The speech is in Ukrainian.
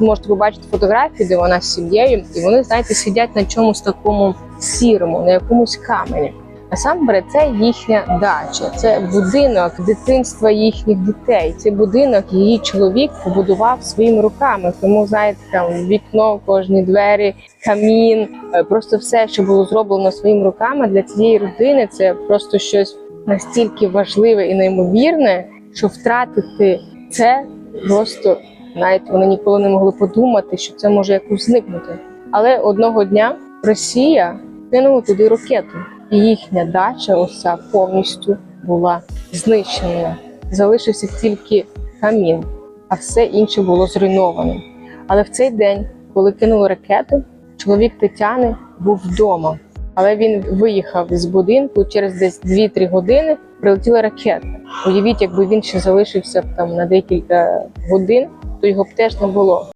можете побачити фотографії, де вона з сім'єю, і вони, знаєте, сидять на чомусь такому сірому, на якомусь камені. Насамперед, це їхня дача, це будинок дитинства їхніх дітей. Це будинок її чоловік побудував своїми руками. Тому знаєте, там вікно, кожні двері, камін, е, просто все, що було зроблено своїми руками для цієї родини. Це просто щось настільки важливе і неймовірне, що втратити це просто навіть вони ніколи не могли подумати, що це може якось зникнути. Але одного дня Росія кинула туди ракету, і їхня дача, ось повністю була знищена. Залишився тільки камін, а все інше було зруйновано. Але в цей день, коли кинули ракету, чоловік Тетяни був вдома. Але він виїхав з будинку через десь 2-3 години. Прилетіла ракета. Уявіть, якби він ще залишився там на декілька годин, то його б теж не було.